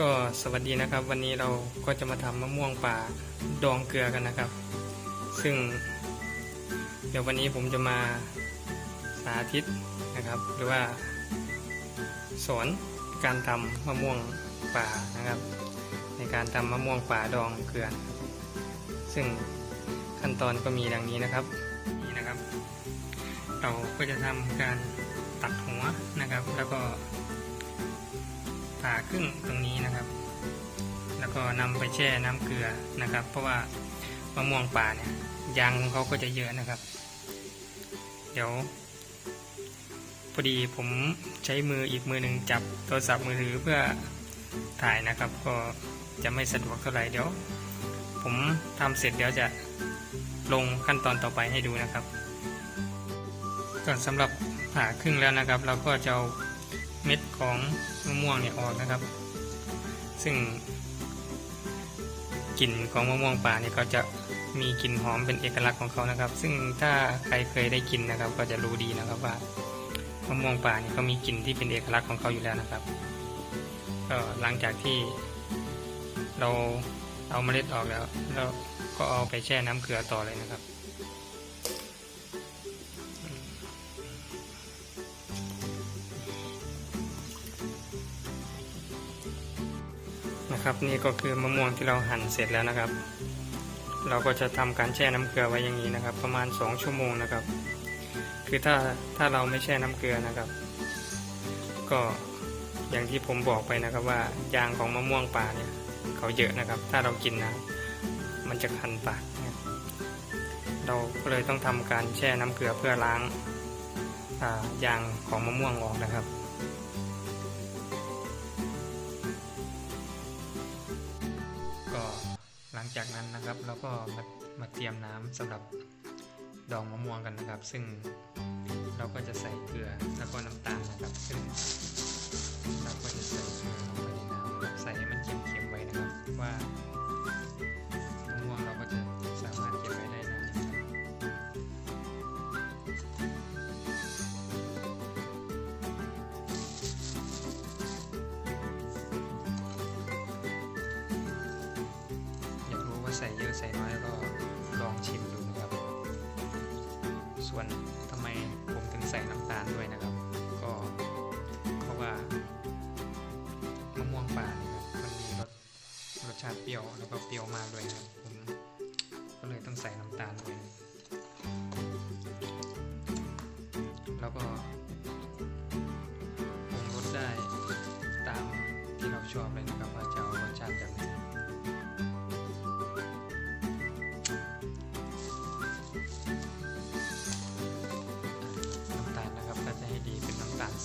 ก็สวัสดีนะครับ วันนี้เราก็จะมาทำมะม่วงป่าดองเกลือกันนะครับ ซึ่ง เดี๋ยววันนี้ผมจะมาสาธิตนะครับ หรือว่าสอนการทำมะม่วงป่านะครับ ในการทำมะม่วงป่าดองเกลือ ซึ่งขั้นตอนก็มีดังนี้นะครับนี่นะครับ เราก็จะทำการตัดหัวนะครับ แล้วก็ ผ่าครึ่งตรงนี้นะครับ แล้วก็นำไปแช่น้ำเกลือนะครับ เพราะว่ามะม่วงป่าเนี่ยยางของเขาก็จะเยอะนะครับ เดี๋ยวพอดีผมใช้มืออีกมือหนึ่งจับโทรศัพท์มือถือเพื่อถ่ายนะครับ ก็จะไม่สะดวกเท่าไหร่เดี๋ยว ผมทำเสร็จเดี๋ยวจะลงขั้นตอนต่อไปให้ดูนะครับก่อนสำหรับผ่าครึ่งแล้วนะครับ เราก็จะ เม็ดของมะม่วงเนี่ยออกนะครับ ซึ่งกลิ่นของมะม่วงป่าเนี่ยเขาจะมีกลิ่นหอมเป็นเอกลักษณ์ของเขานะครับ ซึ่งถ้าใครเคยได้กินนะครับ ก็จะรู้ดีนะครับว่ามะม่วงป่าเนี่ยเขามีกลิ่นที่เป็นเอกลักษณ์ของเขาอยู่แล้วนะครับก็หลังจากที่เราเอาเมล็ดออกแล้ว แล้วก็เอาไปแช่น้ำเกลือต่อเลยนะครับ นะครับ นี่ก็คือมะม่วงที่เราหั่นเสร็จแล้วนะครับ เราก็จะทำการแช่น้ำเกลือไว้อย่างนี้นะครับ ประมาณ 2 ชั่วโมงนะครับ คือถ้าถ้าเราไม่แช่น้ำเกลือนะครับ ก็อย่างที่ผมบอกไปนะครับว่ายางของมะม่วงป่าเนี่ยเขาเยอะนะครับ ถ้าเรากินนะมันจะคันปากเราก็เลยต้องทำการแช่น้ำเกลือเพื่อล้างายางของมะม่วงออกนะครับ จากนั้นนะครับเราก็มามาเตรียมน้ำสำหรับดองมะม่วงกันนะครับ ซึ่งเราก็จะใส่เกลือแล้วก็น้ำตาลนะครับซึ่งเราก็จะใส่เกลือลงไป ใส่เยอะใส่น้อยก็ลองชิมดูนะครับ ส่วนทำไมผมถึงใส่น้ำตาลด้วยนะครับ ก็เพราะว่ามะม่วงป่าเนี่ยครับมันมีรสรสชาติเปรี้ยวแล้วก็เปรี้ยวมากด้วยนะครับผมก็เลยต้องใส่น้ำตาลด้วยแล้วก็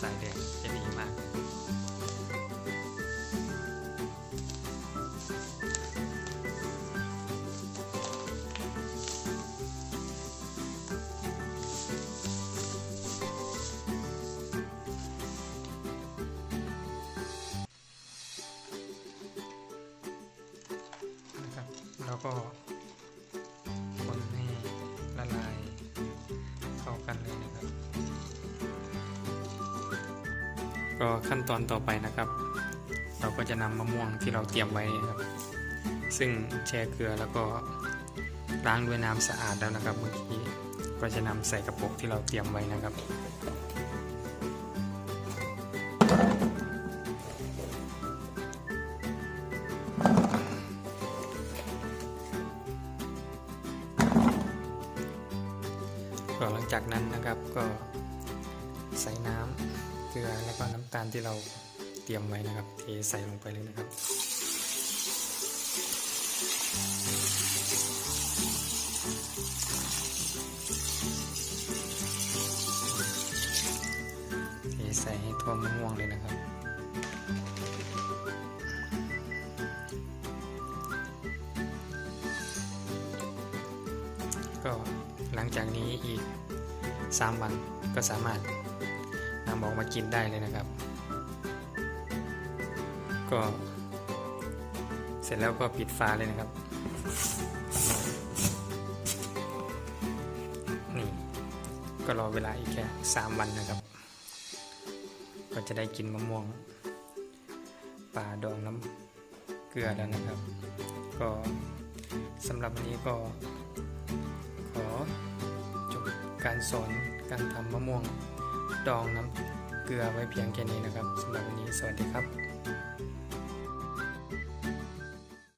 น้ำตาลยแดงจะดีมากนะครับแล้วก็คนให้ละลาย ก็ขั้นตอนต่อไปนะครับ เราก็จะนำมะม่วงที่เราเตรียมไว้นะครับ ซึ่งแช่เกลือแล้วก็ล้างด้วยน้ำสะอาดแล้วนะครับเมื่อกี้ก็จะนำใส่กระปุกที่เราเตรียมไว้นะครับก็หลังจากนั้นนะครับก็ใส่น้ำ กลือแล้วก็น้ำตาลที่เราเตรียมไว้นะครับ เทใส่ลงไปเลยนะครับ เทใส่ให้ทั่วมะม่วงเลยนะครับก็หลังจากนี้อีก 3 วันก็สามารถ นำออกมากินได้เลยนะครับ ก็เสร็จแล้วก็ปิดฝาเลยนะครับ นี่ก็รอเวลาอีกแค่ 3 วันนะครับ ก็จะได้กินมะม่วงป่าดองน้ำเกลือแล้วนะครับ ก็สำหรับวันนี้ก็ขอจบการสอนการทำมะม่วง ดองน้ำเกลือไว้เพียงแค่นี้นะครับสำหรับวันนี้สวัสดีครับ